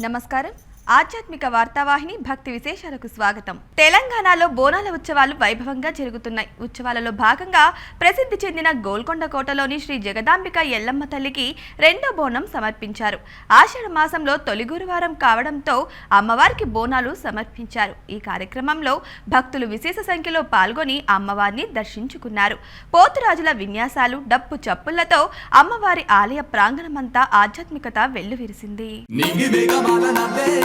నమస్కారం ఆధ్యాత్మిక వార్తావాహిని భక్తి విశేషాలకు స్వాగతం. తెలంగాణలో బోనాల ఉత్సవాలు వైభవంగా జరుగుతున్నాయి. ఉత్సవాలలో భాగంగా ప్రసిద్ధి చెందిన గోల్కొండ కోటలోని శ్రీ జగదాంబిక ఎల్లమ్మ తల్లికి రెండో బోనం సమర్పించారు. ఆషాఢ మాసంలో తొలి గురువారం కావడంతో అమ్మవారికి బోనాలు సమర్పించారు. ఈ కార్యక్రమంలో భక్తులు విశేష సంఖ్యలో పాల్గొని అమ్మవారిని దర్శించుకున్నారు. పోతురాజుల విన్యాసాలు డప్పు చప్పులతో అమ్మవారి ఆలయ ప్రాంగణమంతా ఆధ్యాత్మికత వెల్లువిరిసింది.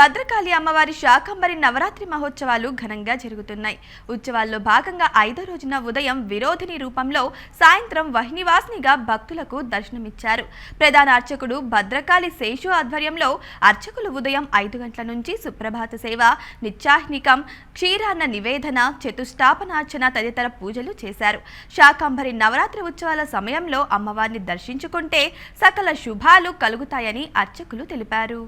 భద్రకాళి అమ్మవారి శాకంబరి నవరాత్రి మహోత్సవాలు ఘనంగా జరుగుతున్నాయి. ఉత్సవాల్లో భాగంగా ఐదో రోజున ఉదయం విరోధిని రూపంలో సాయంత్రం వహినివాసినిగా భక్తులకు దర్శనమిచ్చారు. ప్రధాన అర్చకుడు భద్రకాళి శేషు ఆధ్వర్యంలో అర్చకులు ఉదయం ఐదు గంటల నుంచి సుప్రభాత సేవ నిత్యాహ్నికం క్షీరాన్న నివేదన చతుష్టాపనార్చన తదితర పూజలు చేశారు. శాకంబరి నవరాత్రి ఉత్సవాల సమయంలో అమ్మవారిని దర్శించుకుంటే సకల శుభాలు కలుగుతాయని అర్చకులు తెలిపారు.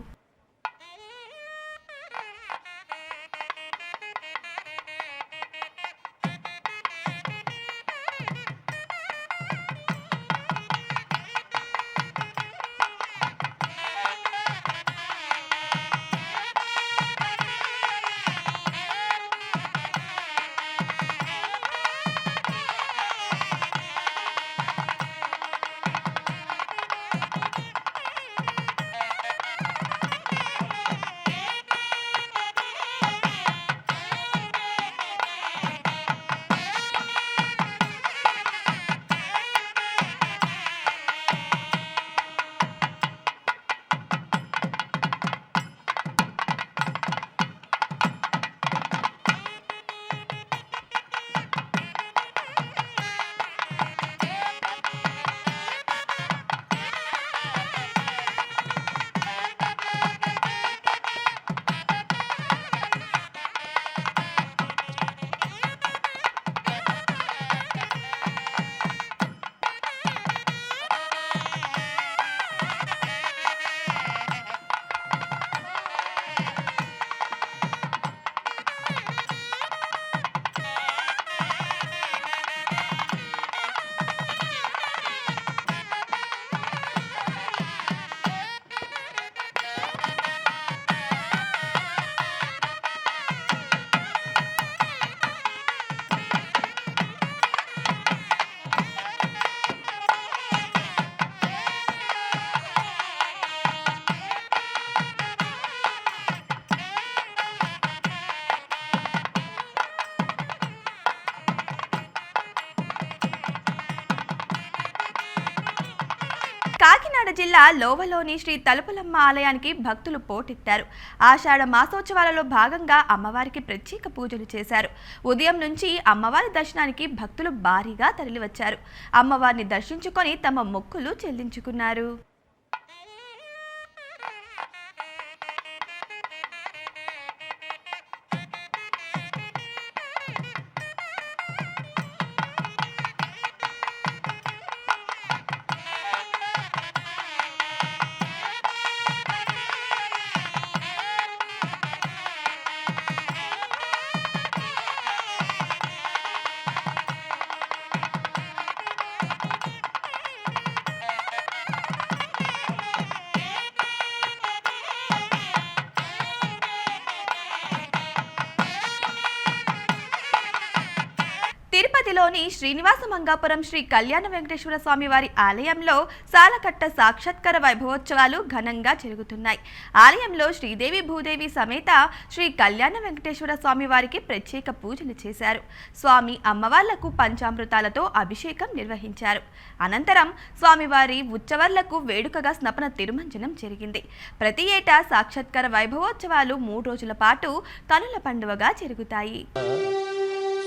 కాకినాడ జిల్లా లోవలోని శ్రీ తలుపులమ్మ ఆలయానికి భక్తులు పోటెత్తారు. ఆషాఢ మాసోత్సవాలలో భాగంగా అమ్మవారికి ప్రత్యేక పూజలు చేశారు. ఉదయం నుంచి అమ్మవారి దర్శనానికి భక్తులు భారీగా తరలివచ్చారు. అమ్మవారిని దర్శించుకొని తమ మొక్కులు చెల్లించుకున్నారు. శ్రీనివాస మంగాపురం శ్రీ కళ్యాణ వెంకటేశ్వర స్వామి వారి ఆలయంలో సాలకట్ట సాక్షాత్కార వైభవోత్సవాలు ఘనంగా జరుగుతున్నాయి. ఆలయంలో శ్రీదేవి భూదేవి సమేత శ్రీ కళ్యాణ వెంకటేశ్వర స్వామి వారికి ప్రత్యేక పూజలు చేశారు. స్వామి అమ్మవార్లకు పంచామృతాలతో అభిషేకం నిర్వహించారు. అనంతరం స్వామివారి ఉత్సవార్లకు వేడుకగా స్నపన తిరుమంజనం జరిగింది. ప్రతి ఏటా సాక్షాత్కార వైభవోత్సవాలు మూడు రోజుల పాటు కనుల పండుగగా జరుగుతాయి.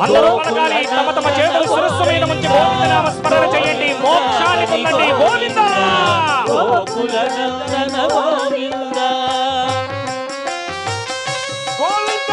అందరూ పలకాలి. తమ తమ చేతులు శిరస్సు మీద ఉంచి గోవిందనామ స్మరణ చేయండి. మోక్షాన్ని పొందండి. గోవింద! గోకుల నందన గోవింద! గోవింద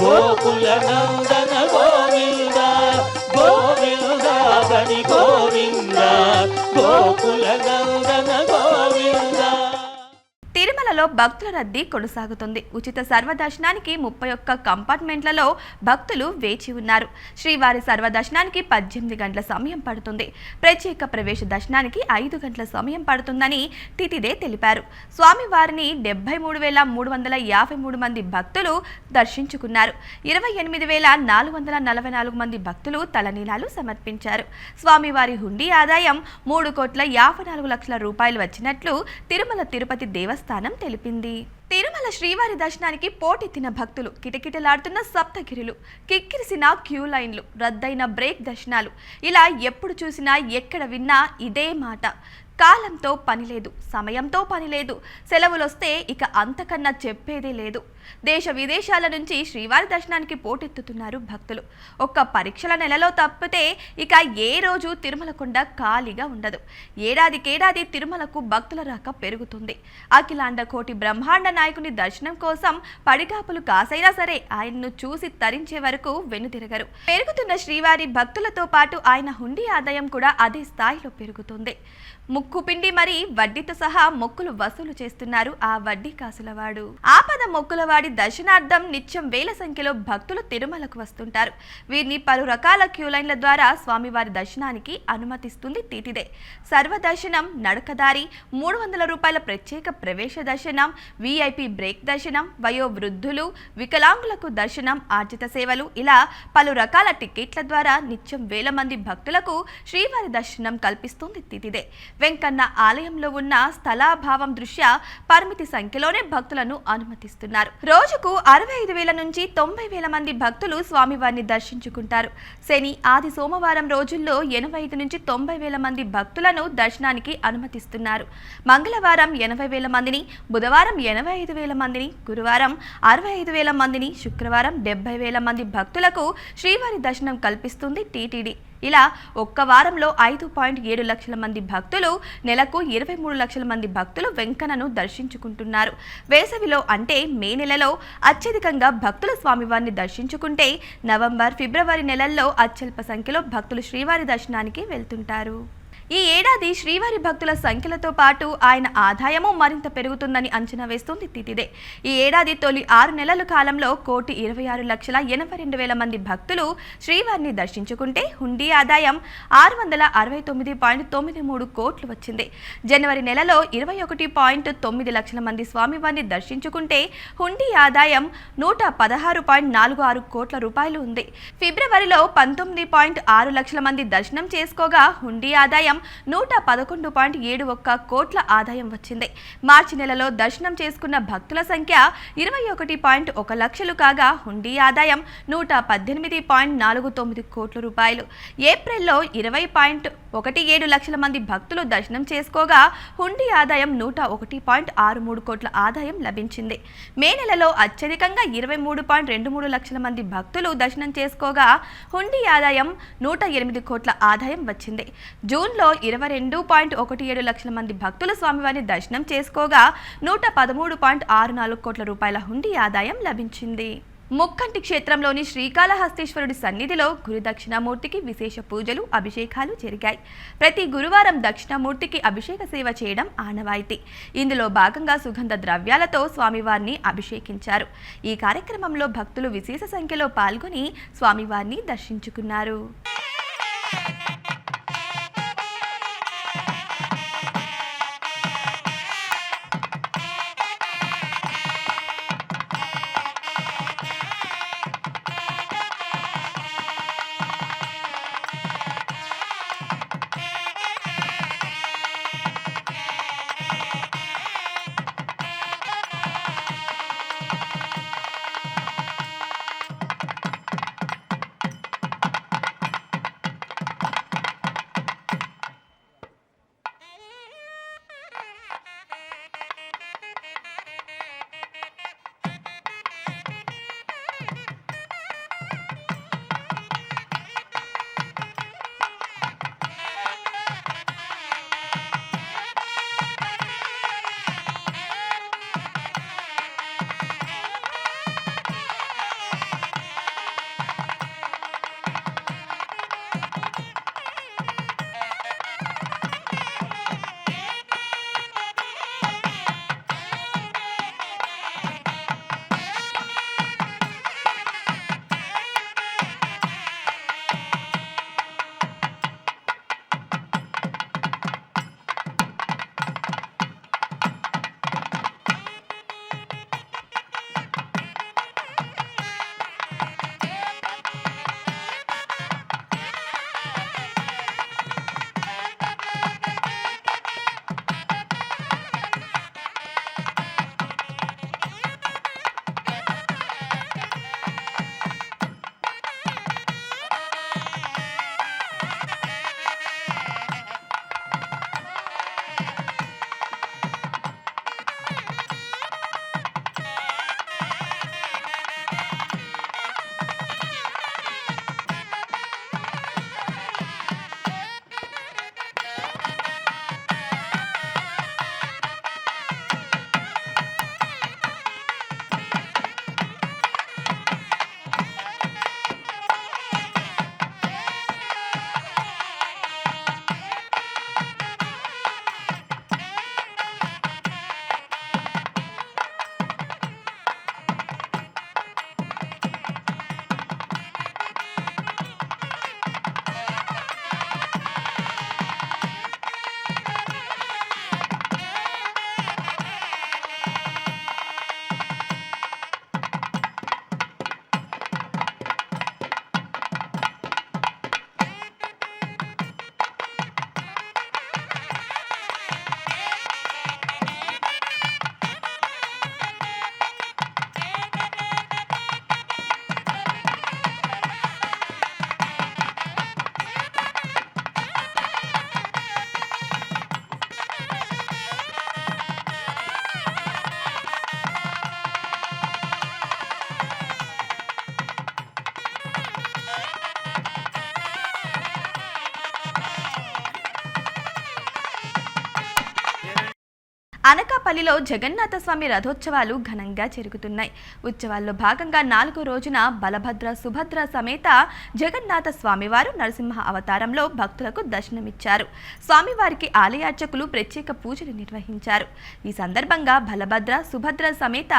గోకుల నందన గోవింద గోవింద హరి గోవింద గోకుల నందన తిరుమలలో భక్తుల రద్దీ కొనసాగుతుంది. ఉచిత సర్వదర్శనానికి ముప్పై ఒక్క కంపార్ట్మెంట్లలో భక్తులు వేచి ఉన్నారు. శ్రీవారి సర్వదర్శనానికి పద్దెనిమిది గంటల సమయం పడుతుంది. ప్రత్యేక ప్రవేశ దర్శనానికి ఐదు గంటల సమయం పడుతుందని టిటిదే తెలిపారు. స్వామివారిని డెబ్బై మూడు వేల మూడు వందల యాభై మూడు మంది భక్తులు దర్శించుకున్నారు. ఇరవై ఎనిమిది వేల నాలుగు వందల నలభై నాలుగు మంది భక్తులు తలనీలాలు సమర్పించారు. స్వామివారి హుండీ ఆదాయం మూడు కోట్ల యాభై నాలుగు లక్షల రూపాయలు వచ్చినట్లు తిరుమల తిరుపతి దేవస్థానం తెలిపింది. తిరుమల శ్రీవారి దర్శనానికి పోటెత్తిన భక్తులు కిటకిటలాడుతున్న సప్తగిరులు కిక్కిరిసిన క్యూ లైన్లు రద్దయిన బ్రేక్ దర్శనాలు. ఇలా ఎప్పుడు చూసినా ఎక్కడ విన్నా ఇదే మాట. కాలంతో పని లేదు సమయంతో పనిలేదు. సెలవులొస్తే ఇక అంతకన్నా చెప్పేదే లేదు. దేశ విదేశాల నుంచి శ్రీవారి దర్శనానికి పోటెత్తుతున్నారు భక్తులు. ఒక్క పరీక్షల నెలలో తప్పితే ఇక ఏ రోజు తిరుమల కొండ ఖాళీగా ఉండదు. ఏడాదికేడాది తిరుమలకు భక్తుల రాక పెరుగుతుంది. అఖిలాండ కోటి బ్రహ్మాండ నాయకుని దర్శనం కోసం పడిగాపులు కాసైనా సరే ఆయన్ను చూసి తరించే వరకు వెనుతిరగరు పెరుగుతున్న శ్రీవారి భక్తులతో పాటు ఆయన హుండీ ఆదాయం కూడా అదే స్థాయిలో పెరుగుతుంది. ముక్కు పిండి మరి వడ్డీతో సహా మొక్కులు వసూలు చేస్తున్నారు ఆ వడ్డీ కాసులవాడు. ఆపద మొక్కులవాడి దర్శనార్థం నిత్యం వేల సంఖ్యలో భక్తులు తిరుమలకు వస్తుంటారు. వీరిని పలు రకాల క్యూ లైన్ల ద్వారా స్వామివారి దర్శనానికి అనుమతిస్తుంది తీతిదే. సర్వదర్శనం నడకదారి మూడు వందల రూపాయల ప్రత్యేక ప్రవేశ దర్శనం విఐపి బ్రేక్ దర్శనం వయో వృద్ధులు వికలాంగులకు దర్శనం ఆర్జిత సేవలు ఇలా పలు రకాల టికెట్ల ద్వారా నిత్యం వేల మంది భక్తులకు శ్రీవారి దర్శనం కల్పిస్తుంది తితిదే. వెంకన్న ఆలయంలో ఉన్న స్థలాభావం దృష్ట్యా పరిమితి సంఖ్యలోనే భక్తులను అనుమతిస్తున్నారు. రోజుకు అరవై ఐదు వేల నుంచి తొంభై వేల మంది భక్తులు స్వామివారిని దర్శించుకుంటారు. శని ఆది సోమవారం రోజుల్లో ఎనభై ఐదు నుంచి తొంభై వేల మంది భక్తులను దర్శనానికి అనుమతిస్తున్నారు. మంగళవారం ఎనభై వేల మందిని బుధవారం ఎనభై ఐదు వేల మందిని గురువారం అరవై ఐదు వేల మందిని శుక్రవారం డెబ్బై వేల మంది భక్తులకు శ్రీవారి దర్శనం కల్పిస్తుంది టీటీడీ. ఇలా ఒక్క వారంలో ఐదు పాయింట్ ఏడు లక్షల మంది భక్తులు నెలకు ఇరవై మూడు లక్షల మంది భక్తులు వెంకన్నను దర్శించుకుంటున్నారు. వేసవిలో అంటే మే నెలలో అత్యధికంగా భక్తులు స్వామివారిని దర్శించుకుంటే నవంబర్ ఫిబ్రవరి నెలల్లో అత్యల్ప సంఖ్యలో భక్తులు శ్రీవారి దర్శనానికి వెళ్తుంటారు. ఈ ఏడాది శ్రీవారి భక్తుల సంఖ్యలతో పాటు ఆయన ఆదాయము మరింత పెరుగుతుందని అంచనా వేస్తుంది తితిదే. ఈ ఏడాది తొలి ఆరు నెలల కాలంలో కోటి ఇరవై ఆరు లక్షల ఎనభై రెండు వేల మంది భక్తులు శ్రీవారిని దర్శించుకుంటే హుండీ ఆదాయం ఆరు వందల అరవై తొమ్మిది పాయింట్ తొమ్మిది మూడు కోట్లు వచ్చింది. జనవరి నెలలో ఇరవై ఒకటి పాయింట్ తొమ్మిది లక్షల మంది స్వామివారిని దర్శించుకుంటే హుండీ ఆదాయం నూట పదహారు పాయింట్ నాలుగు ఆరు కోట్ల రూపాయలు ఉంది. ఫిబ్రవరిలో పంతొమ్మిది పాయింట్ ఆరు లక్షల మంది దర్శనం చేసుకోగా హుండీ ఆదాయం నూట పదకొండు పాయింట్ ఏడు ఒక్క కోట్ల ఆదాయం వచ్చింది. మార్చి నెలలో దర్శనం చేసుకున్న భక్తుల సంఖ్య ఇరవై ఒకటి పాయింట్ ఒక లక్షలు కాగా హుండీ ఆదాయం నూట పద్దెనిమిది పాయింట్ నాలుగు తొమ్మిది కోట్ల రూపాయలు. ఏప్రిల్లో ఇరవై పాయింట్ ఒకటి ఏడు లక్షల మంది భక్తులు దర్శనం చేసుకోగా హుండీ ఆదాయం నూట ఒకటి పాయింట్ ఆరు మూడు కోట్ల ఆదాయం లభించింది. మే నెలలో అత్యధికంగా ఇరవై మూడు పాయింట్ రెండు మూడు లక్షల మంది భక్తులు దర్శనం చేసుకోగా హుండీ ఆదాయం నూట ఎనిమిది కోట్ల ఆదాయం వచ్చింది. జూన్లో ఇరవై రెండు పాయింట్ ఒకటి ఏడు లక్షల మంది భక్తులు స్వామివారిని దర్శనం చేసుకోగా నూట పదమూడు పాయింట్ ఆరు నాలుగు కోట్ల రూపాయల హుండీ ఆదాయం లభించింది. ముక్కంటి క్షేత్రంలోని శ్రీకాళహస్తీశ్వరుడి సన్నిధిలో గురు దక్షిణామూర్తికి విశేష పూజలు అభిషేకాలు జరిగాయి. ప్రతి గురువారం దక్షిణామూర్తికి అభిషేక సేవ చేయడం ఆనవాయితీ. ఇందులో భాగంగా సుగంధ ద్రవ్యాలతో స్వామివారిని అభిషేకించారు. ఈ కార్యక్రమంలో భక్తులు విశేష సంఖ్యలో పాల్గొని స్వామివారిని దర్శించుకున్నారు. అనకాపల్లిలో జగన్నాథ స్వామి రథోత్సవాలు ఘనంగా జరుగుతున్నాయి. ఉత్సవాల్లో భాగంగా నాలుగో రోజున బలభద్ర సుభద్ర సమేత జగన్నాథ స్వామివారు నరసింహ అవతారంలో భక్తులకు దర్శనమిచ్చారు. స్వామివారికి ఆలయార్చకులు ప్రత్యేక పూజలు నిర్వహించారు. ఈ సందర్భంగా బలభద్ర సుభద్ర సమేత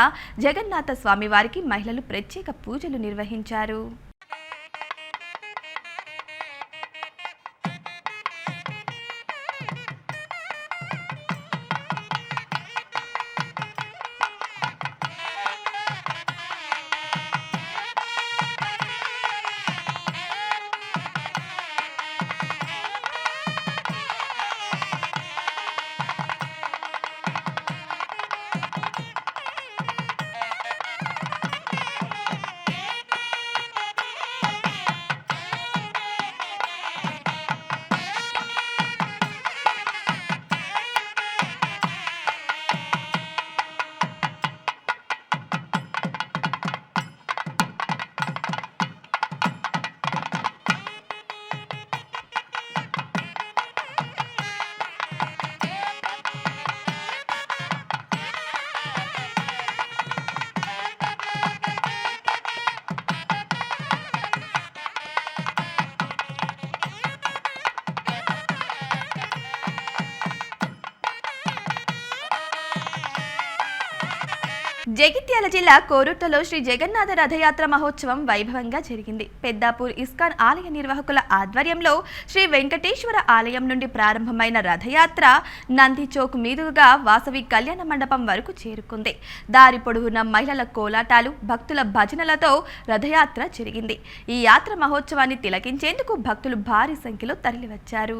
జగన్నాథ స్వామివారికి మహిళలు ప్రత్యేక పూజలు నిర్వహించారు. జగిత్యాల జిల్లా కోరుట్టలో శ్రీ జగన్నాథ రథయాత్ర మహోత్సవం వైభవంగా జరిగింది. పెద్దాపూర్ ఇస్కాన్ ఆలయ నిర్వాహకుల ఆధ్వర్యంలో శ్రీ వెంకటేశ్వర ఆలయం నుండి ప్రారంభమైన రథయాత్ర నందిచౌక్ మీదుగా వాసవి కళ్యాణ మండపం వరకు చేరుకుంది. దారి పొడవున మహిళల కోలాటాలు భక్తుల భజనలతో రథయాత్ర జరిగింది. ఈ యాత్ర మహోత్సవాన్ని తిలకించేందుకు భక్తులు భారీ సంఖ్యలో తరలివచ్చారు.